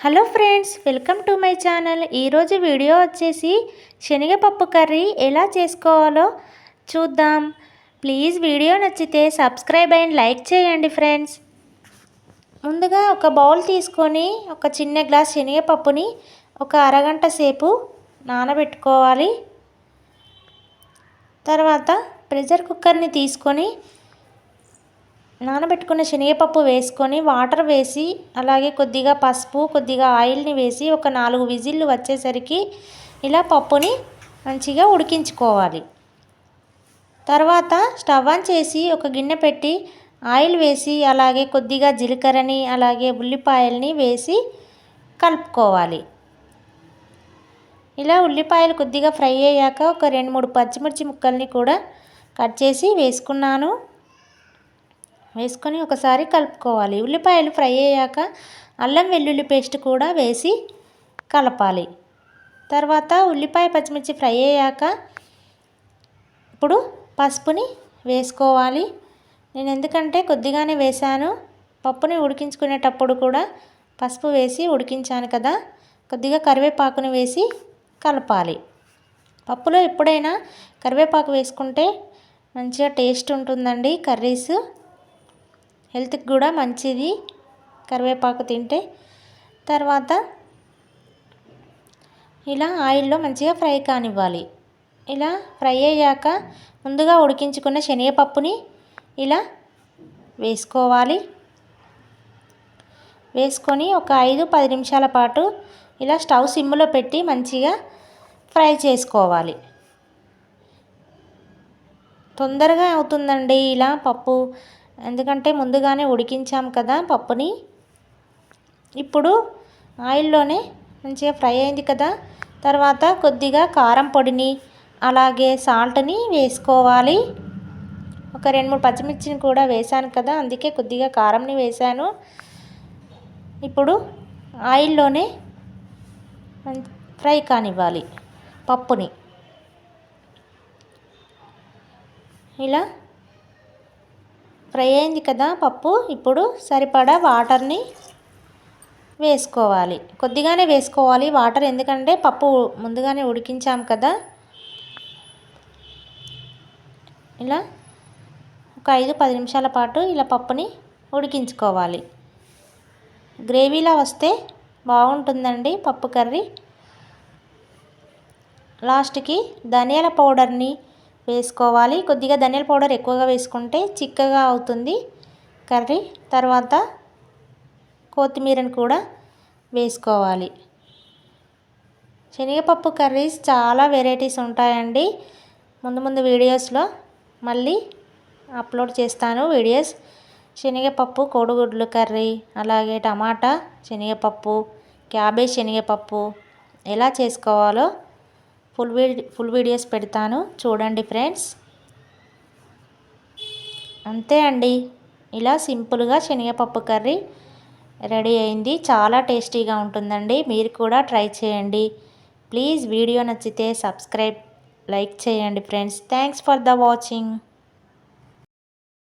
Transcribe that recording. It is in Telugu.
Hello friends welcome to my channel. ఈరోజు వీడియో వచ్చేసి శనగపప్పు కర్రీ ఎలా చేసుకోవాలో చూద్దాం. ప్లీజ్ వీడియో నచ్చితే సబ్స్క్రైబ్ అండ్ లైక్ చేయండి ఫ్రెండ్స్. ముందుగా ఒక బౌల్ తీసుకొని ఒక చిన్న గ్లాస్ శనగపప్పుని ఒక అరగంట సేపు నానబెట్టుకోవాలి. తర్వాత ప్రెషర్ కుక్కర్ని తీసుకొని నానబెట్టుకున్న శనగపప్పు వేసుకొని వాటర్ వేసి అలాగే కొద్దిగా పసుపు కొద్దిగా ఆయిల్ని వేసి ఒక నాలుగు విజిల్లు వచ్చేసరికి ఇలా పప్పుని మంచిగా ఉడికించుకోవాలి. తర్వాత స్టవ్ ఆన్ చేసి ఒక గిన్నె పెట్టి ఆయిల్ వేసి అలాగే కొద్దిగా జీలకర్రని అలాగే ఉల్లిపాయల్ని వేసి కలుపుకోవాలి. ఇలా ఉల్లిపాయలు కొద్దిగా ఫ్రై అయ్యాక ఒక రెండు మూడు పచ్చిమిర్చి ముక్కల్ని కూడా కట్ చేసి వేసుకున్నాను. వేసుకొని ఒకసారి కలుపుకోవాలి. ఉల్లిపాయలు ఫ్రై అయ్యాక అల్లం వెల్లుల్లి పేస్ట్ కూడా వేసి కలపాలి. తర్వాత ఉల్లిపాయ పచ్చిమిర్చి ఫ్రై అయ్యాక ఇప్పుడు పసుపుని వేసుకోవాలి. నేను ఎందుకంటే కొద్దిగానే వేశాను. పప్పుని ఉడికించుకునేటప్పుడు కూడా పసుపు వేసి ఉడికించాను కదా. కొద్దిగా కరివేపాకుని వేసి కలపాలి. పప్పులో ఎప్పుడైనా కరివేపాకు వేసుకుంటే మంచిగా టేస్ట్ ఉంటుందండి కర్రీస్. హెల్త్కి కూడా మంచిది. కరివేపాకు తింటే. తర్వాత ఇలా ఆయిల్లో మంచిగా ఫ్రై కానివ్వాలి. ఇలా ఫ్రై అయ్యాక ముందుగా ఉడికించుకున్న శనగపప్పుని ఇలా వేసుకోవాలి. వేసుకొని ఒక ఐదు పది నిమిషాల పాటు ఇలా స్టవ్ సిమ్లో పెట్టి మంచిగా ఫ్రై చేసుకోవాలి. తొందరగా అవుతుందండి ఇలా పప్పు. ఎందుకంటే ముందుగానే ఉడికించాం కదా పప్పుని. ఇప్పుడు ఆయిల్లోనే మంచిగా ఫ్రై అయింది కదా. తర్వాత కొద్దిగా కారం పొడిని అలాగే సాల్ట్ని వేసుకోవాలి. ఒక రెండు మూడు పచ్చిమిర్చిని కూడా వేసాను కదా అందుకే కొద్దిగా కారంని వేసాను ఇప్పుడు ఆయిల్లోనే ఫ్రై కానివ్వాలి పప్పుని. ఇలా ఫ్రై అయింది కదా పప్పు ఇప్పుడు సరిపడా వాటర్ని వేసుకోవాలి. కొద్దిగానే వేసుకోవాలి వాటర్ ఎందుకంటే పప్పు ముందుగానే ఉడికించాం కదా. ఇలా ఒక ఐదు పది నిమిషాల పాటు ఇలా పప్పుని ఉడికించుకోవాలి. గ్రేవీలా వస్తే బాగుంటుందండి పప్పు కర్రీ. లాస్ట్కి ధనియాల పౌడర్ని వేసుకోవాలి. కొద్దిగా ధనియాల పౌడర్ ఎక్కువగా వేసుకుంటే చిక్కగా అవుతుంది కర్రీ. తర్వాత కొత్తిమీరని కూడా వేసుకోవాలి. శనగపప్పు కర్రీస్ చాలా వెరైటీస్ ఉంటాయండి. ముందు ముందు వీడియోస్లో మళ్ళీ అప్లోడ్ చేస్తాను వీడియోస్. శనగపప్పు కోడిగుడ్లు కర్రీ అలాగే టమాటా శనగపప్పు క్యాబేజ్ శనగపప్పు ఎలా చేసుకోవాలో ఫుల్ వీడి ఫుల్ వీడియోస్ పెడతాను. చూడండి ఫ్రెండ్స్. అంతే అండి. ఇలా సింపుల్గా శనగపప్పు కర్రీ రెడీ అయింది. చాలా టేస్టీగా ఉంటుందండి. మీరు కూడా ట్రై చేయండి. ప్లీజ్ వీడియో నచ్చితే సబ్స్క్రైబ్ లైక్ చేయండి friends. Thanks for the watching.